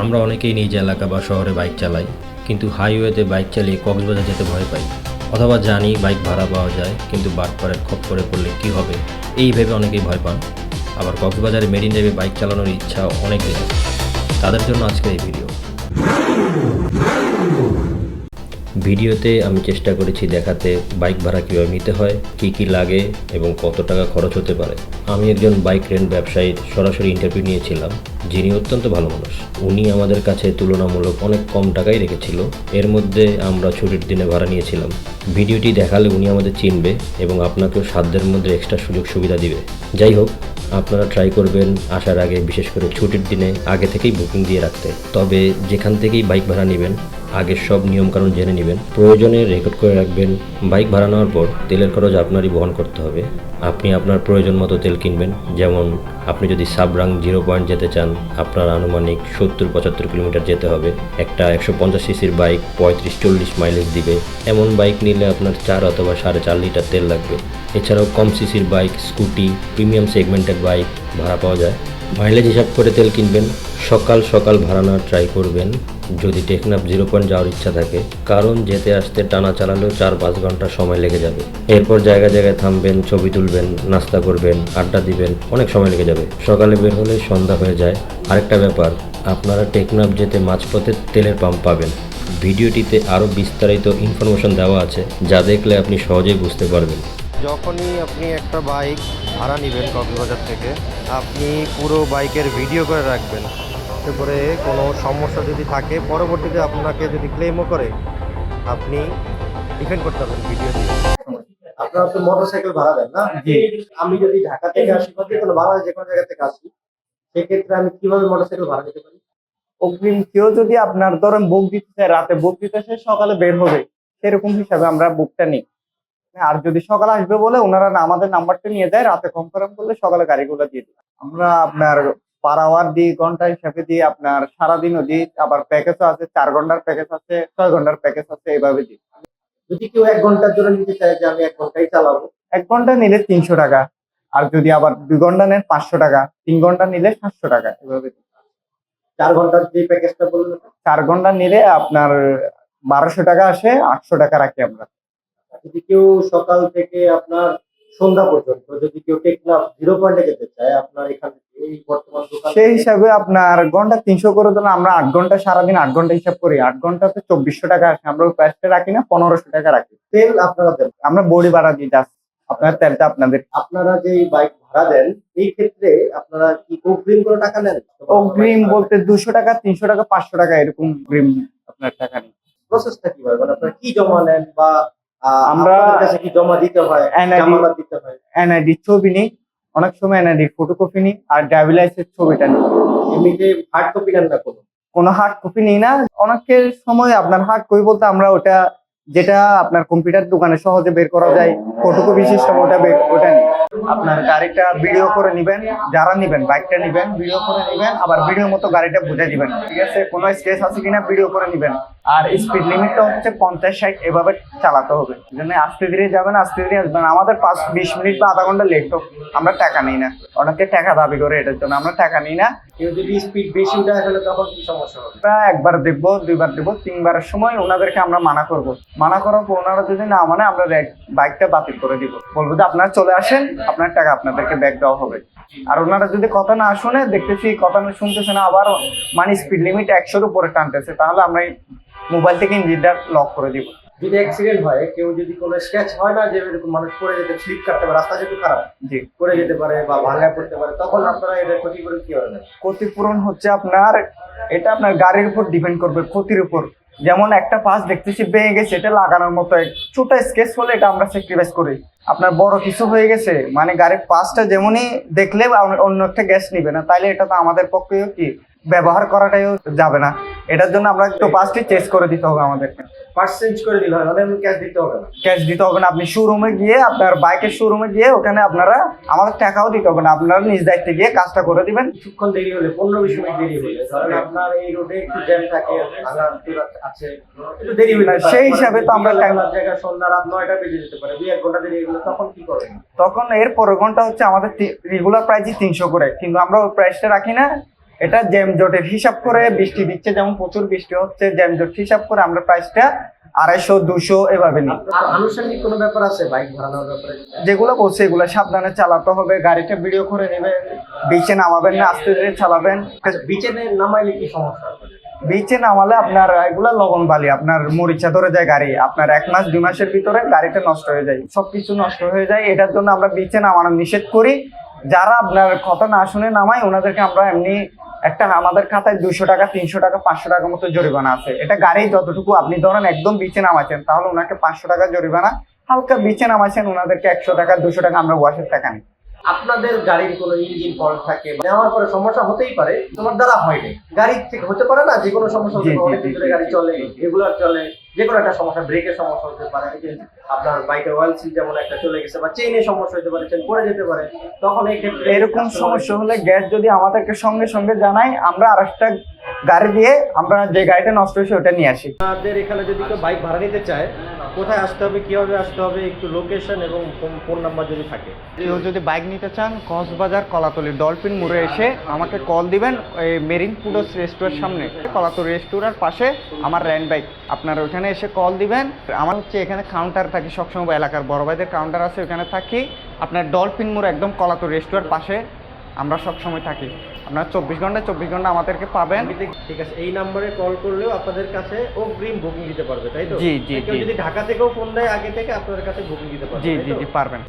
আমরা অনেকেই নিজ এলাকা বা শহরে বাইক চালাই, কিন্তু হাইওয়েতে বাইক চালিয়ে কক্সবাজার যেতে ভয় পাই। অথবা জানি বাইক ভাড়া পাওয়া যায়, কিন্তু বাটপাড়ের খপ করে পড়লে কি হবে, এই ভেবে অনেকেই ভয় পান। আবার কক্সবাজারে মেরিন ড্রাইভে বাইক চালানোর ইচ্ছা অনেকেরই তাদের জন্য আজকের এই ভিডিও। ভিডিওতে আমি চেষ্টা করেছি দেখাতে বাইক ভাড়া কীভাবে নিতে হয়, কী কী লাগে এবং কত টাকা খরচ হতে পারে। আমি একজন বাইক রেন্ট ব্যবসায়ীর সরাসরি ইন্টারভিউ নিয়েছিলাম, যিনি অত্যন্ত ভালো মানুষ। উনি আমাদের কাছে তুলনামূলক অনেক কম টাকাই রেখেছিল। এর মধ্যে আমরা ছুটির দিনে ভাড়া নিয়েছিলাম। ভিডিওটি দেখালে উনি আমাদের চিনবে এবং আপনাকেও সাধ্যের মধ্যে এক্সট্রা সুযোগ সুবিধা দিবে। যাই হোক, আপনারা ট্রাই করবেন আসার আগে বিশেষ করে ছুটির দিনে আগে থেকেই বুকিং দিয়ে রাখতে। তবে যেখান থেকেই বাইক ভাড়া নেবেন আগের সব নিয়মকানুন জেনে নেবেন। প্রয়োজনে রেকর্ড করে রাখবেন। বাইক ভাড়া নেওয়ার পর তেলের খরচ আপনারই বহন করতে হবে। আপনি আপনার প্রয়োজন মতো তেল কিনবেন। যেমন, আপনি যদি সাবরাং জিরো পয়েন্ট যেতে চান, আপনার আনুমানিক সত্তর পঁচাত্তর কিলোমিটার যেতে হবে। একটা একশো পঞ্চাশ সিসির বাইক পঁয়ত্রিশ চল্লিশ মাইলেজ দিবে। এমন বাইক নিলে আপনার চার অথবা সাড়ে চার লিটার তেল লাগবে। এছাড়াও কম সিসির বাইক, স্কুটি, প্রিমিয়াম সেগমেন্টের বাইক ভাড়া পাওয়া যায়। মাইলেজ হিসাব করে তেল কিনবেন। সকাল সকাল ভাড়া ট্রাই করবেন। যদি টেকনাফ জিরো পয়েন্ট যাওয়ার ইচ্ছা থাকে, কারণ যেতে আসতে টানা চালালেও চার পাঁচ ঘণ্টা সময় লেগে যাবে। এরপর জায়গায় জায়গায় থামবেন, ছবি তুলবেন, নাস্তা করবেন, আড্ডা দিবেন, অনেক সময় লেগে যাবে। সকালে বের হলে সন্ধ্যা হয়ে যায়। আরেকটা ব্যাপার, আপনারা টেকনাফ যেতে মাঝপথে তেলের পাম্প পাবেন। ভিডিওটিতে আরও বিস্তারিত ইনফরমেশন দেওয়া আছে, যা দেখলে আপনি সহজেই বুঝতে পারবেন। যখনই আপনি একটা বাইক ভাড়া নেবেন কক্সবাজার থেকে, আপনি পুরো বাইকের ভিডিও করে রাখবেন। এতে করে কোনো সমস্যা যদি থাকে পরবর্তীতে আপনাকে যদি ক্লেমও করে আপনি ডিফেন্ড করতে পারবেন ভিডিও দিয়ে। আপনারা তো মোটরসাইকেল ভাড়া দেন না? আমি যদি ঢাকা থেকে আসি বা যে কোনো বাংলাদেশ যে কোনো জায়গা থেকে আসি সেক্ষেত্রে আমি কীভাবে মোটরসাইকেল ভাড়া দিতে পারি? অগ্রিম কেউ যদি আপনার ধরেন বুক দিতে চায় রাতে বুক দিতে চায় সকালে বের হবে। সেরকম হিসাবে আমরা বুকটা নিই। আর যদি সকালে আসবে বলে ওনারা আমাদের নাম্বারটা নিয়ে যায় রাতে কনফার্ম করলে সকালে গাড়িগুলো দিয়ে দিই আমরা আপনার পার আওয়ার দিই ঘণ্টা হিসাবে দিই আপনার সারাদিনও দিই আবার প্যাকেজও আছে চার ঘণ্টার প্যাকেজ আছে ছয় ঘণ্টার প্যাকেজ আছে এইভাবে দিই। যদি কেউ এক ঘণ্টার জন্য নিতে চায় যে আমি এক ঘন্টাই চালাবো? এক ঘণ্টা নিলে তিনশো টাকা আর যদি আবার দুই ঘণ্টা নেন পাঁচশো টাকা তিন ঘণ্টা নিলে সাতশো টাকা এভাবে। চার ঘণ্টার যে প্যাকেজটা বললেন চার ঘণ্টা নিলে আপনার বারোশো টাকা আসে আটশো টাকা রাখি আমরা। যদি কেউ সকাল থেকে আপনার সন্ধ্যা পর্যন্ত যদি কেউ টেকনাফ জিরো পয়েন্টে যেতে চায় আপনার এখান সেই হিসাবে আপনার ঘণ্টা তিনশো করে দিলে আমরা আট ঘণ্টা সারাদিন আট ঘণ্টা হিসাব করি। আট ঘন্টাতে চব্বিশশো টাকা আসে। আমরা প্রাইসটা রাখি না পনেরোশো টাকা রাখি। তেল আপনারা দেন। আমরা বডি ভাড়া দিই জাস্ট আপনার তেলটা আপনাদের। আপনারা যে বাইক ভাড়া দেন এই ক্ষেত্রে আপনারা কি অগ্রিম কোনো টাকা নেন? অগ্রিম বলতে দুশো টাকা তিনশো টাকা পাঁচশো টাকা এরকম অগ্রিম আপনার টাকা নেই। প্রসেসটা কীভাবে মানে আপনারা কি জমা নেন বা আমরা- কাছে কি জমা দিতে হয়? দিতে হয়? এনআইডি ছবি নিই। অনেক সময় এনআইডি ফটোকপি নিই আর ড্রাইভিং লাইসেন্স ছবিটা নিই। এমনিতে হার্ড কপি নেন না কোনো কোনো হার্ড কপি নিই না। অনেকের সময় আপনার হার্ড কপি বলতে আমরা ওটা যেটা আপনার কম্পিউটার দোকানে সহজে বের করা যায় ফটোকপি সিস্টেম ওটা বের, ওটা নিই। আপনার গাড়িটা ভিডিও করে নিবেন, যারা নিবেন বাইকটা নিবেন ভিডিও করে নিবেন, আবার ভিডিও মতো গাড়িটা বুঝে দিবেন। ঠিক আছে? কোনো স্ট্রেস আছে কিনা? ভিডিও করে নিবেন। আর স্পিড লিমিটটা হচ্ছে পঞ্চাশ ষাট এভাবে চালাতে হবে। জন্য আস্তে ধীরে যাবেন আস্তে ধীরে আসবেন। আমাদের পাঁচ বিশ মিনিট বা আধা ঘণ্টা লেট হোক আমরা টাকা নিই না। অনেকে টাকা দাবি করে এটার জন্য আমরা টাকা নিই না। কেউ যদি স্পিড বেশি উঠে আসলে তখন কি সমস্যা হবে? আমরা একবার দেখব দুইবার দেখব তিনবারের সময় ওনাদেরকে আমরা মানা করব। মানা করার পর ওনারা যদি না মানে আমরা বাইকটা বাতিল করে দিব। বলব যে আপনারা চলে আসেন আপনার টাকা আপনাদেরকে ব্যাক দেওয়া হবে। আর ওনারা যদি কথা না শুনে দেখতেছি কথা না শুনতেছে না আবার মানে স্পিড লিমিট একশোর উপরে টানতেছে তাহলে আমরা মোবাইল থেকে ইঞ্জিনটা লক করে দিব। যদি অ্যাক্সিডেন্ট হয় কেউ যদি কোনো স্ক্র্যাচ হয় না যে এরকম মানুষ পড়ে যেতে স্লিপ কাটতে পারে রাস্তা যেহেতু খারাপ জি। পড়ে যেতে পারে বা ভাঙায় পড়তে পারে তখন আপনারা এটা ক্ষতি করে কি হবে? ক্ষতিপূরণ হচ্ছে আপনার এটা আপনার গাড়ির উপর ডিপেন্ড করবে ক্ষতির উপর। যেমন একটা পাস দেখতেছি ভেঙে গেছে এটা লাগানোর মতো ছোট স্কেচ হলে এটা আমরা স্যাক্রিফাইস করি। আপনার বড় কিছু হয়ে গেছে মানে গাড়ির পাসটা যেমনই দেখলে অন্য- অন্য একটা গ্যাস নিবে না তাইলে এটা তো আমাদের পক্ষেও কি ব্যবহার করাটাও যাবে না। এটার জন্য আমরা একটু পাঁচটি চেস করে দিতে হবে আমাদেরকে পার্সেন্ট করে দিলে মানে ক্যাশ দিতে হবে না। ক্যাশ দিতে হবে না আপনি শোরুমে গিয়ে আপনার বাইকের শোরুমে গিয়ে ওখানে আপনারা আমাদের টাকাও দিতে হবে না আপনারা নিজ দায়িত্বে গিয়ে কাজটা করে দিবেন। কিছুক্ষণ দেরি হলে পনেরো বিশ মিনিট দেরি হলে আপনার এই রোডে একটু জ্যাম থাকে আছে একটু দেরি হলে সেই হিসাবে তো আমরা time- জায়গায় সন্ধ্যা রাত নয়টা বেজে যেতে পারে দুই এক ঘণ্টা দেরি হলে তখন কি করবেন তখন এর পরের ঘণ্টা হচ্ছে আমাদের রেগুলার প্রাইসই তিনশো করে কিন্তু আমরা ওই প্রাইসটা রাখি না। এটা জ্যাম জটের হিসাব করে বৃষ্টি দিচ্ছে যেমন প্রচুর বৃষ্টি হচ্ছে জ্যাম জট হিসাব করে আমরা প্রাইসটা আড়াইশো দুশো এভাবে নিই। আর আনুষঙ্গিক কোনো ব্যাপার আছে বাইক ভাড়া নেওয়ার ব্যাপারে? যেগুলো বলছে এগুলো সাবধানে চালাতে হবে গাড়িটা ভিডিও করে নেবেন বিচে নামাবেন না আস্তে ধীরে চালাবেন। আচ্ছা বিচে নামাইলে কি সমস্যা বিচে নামালে আপনার এগুলা লবণ বালি আপনার মরিচা ধরে যায় গাড়ি আপনার এক মাস দুই মাসের ভিতরে গাড়িটা নষ্ট হয়ে যায় সবকিছু নষ্ট হয়ে যায়। এটার জন্য আমরা বিচে নামানো নিষেধ করি। যারা আপনার কথা না শুনে নামায় ওনাদেরকে আমরা এমনি একটা আমাদের খাতায় দুশো টাকা তিনশো টাকা পাঁচশো টাকার মতো জরিমানা আছে। এটা গাড়ি যতটুকু আপনি ধরেন একদম বিচে নামাচ্ছেন তাহলে ওনাকে পাঁচশো টাকা জরিমানা হালকা বিচে নামাচ্ছেন ওনাদেরকে একশো টাকা দুশো টাকা আমরা ওয়াশের টাকা নিই। আপনাদের গাড়ির কোনো ইঞ্জিন ফল্ট থাকে নেওয়ার পরে সমস্যা হতেই পারে তোমার দ্বারা হয়নি গাড়ির থেকে হতে পারে না যে কোনো সমস্যা হতে পারে। গাড়ি চলে রেগুলার চলে। যে কোনো একটা সমস্যা ব্রেকের সমস্যা হতে পারে আপনার বাইকের অয়েল সিল যেমন একটা চলে গেছে বা চেইনের সমস্যা হতে পারে চেন পড়ে যেতে পারে, তখন এই ক্ষেত্রে এরকম সমস্যা হলে গ্যাস যদি আমাদেরকে সঙ্গে সঙ্গে জানাই, আমরা আরেকটা গাড়ি দিয়ে আমরা যে গাড়িটা নষ্ট হয়েছে ওটা নিয়ে আসি। আপনাদের এখানে যদি কেউ বাইক ভাড়া নিতে চায় কোথায় আসতে হবে কীভাবে আসতে হবে একটু লোকেশন এবং ফোন নাম্বার যদি থাকে। কেউ যদি বাইক নিতে চান কক্সবাজার কলাতলি ডলফিন মোড়ে এসে আমাকে কল দিবেন এই মেরিন ফুডস রেস্টুরেন্টের সামনে। কলাতলি রেস্টুরেন্টের পাশে আমার র্যান্ড বাইক। আপনারা ওখানে এসে কল দিবেন। আমার হচ্ছে এখানে কাউন্টার থাকি সবসময় এলাকার বড় ভাইদের কাউন্টার আছে ওখানে থাকি। আপনার ডলফিন মোড় একদম কলাতলি রেস্টুরেন্ট পাশে আমরা সবসময় থাকি। আপনারা চব্বিশ ঘন্টায় চব্বিশ ঘণ্টা আমাদেরকে পাবেন। ঠিক আছে এই নাম্বারে কল করলেও আপনাদের কাছে অগ্রিম বুকিং দিতে পারবে তাই তো? জি, জি, জি। যদি ঢাকা থেকেও ফোন দেয় আগে থেকে আপনাদের কাছে বুকিং দিতে পারবে জি জি জি পারবেন।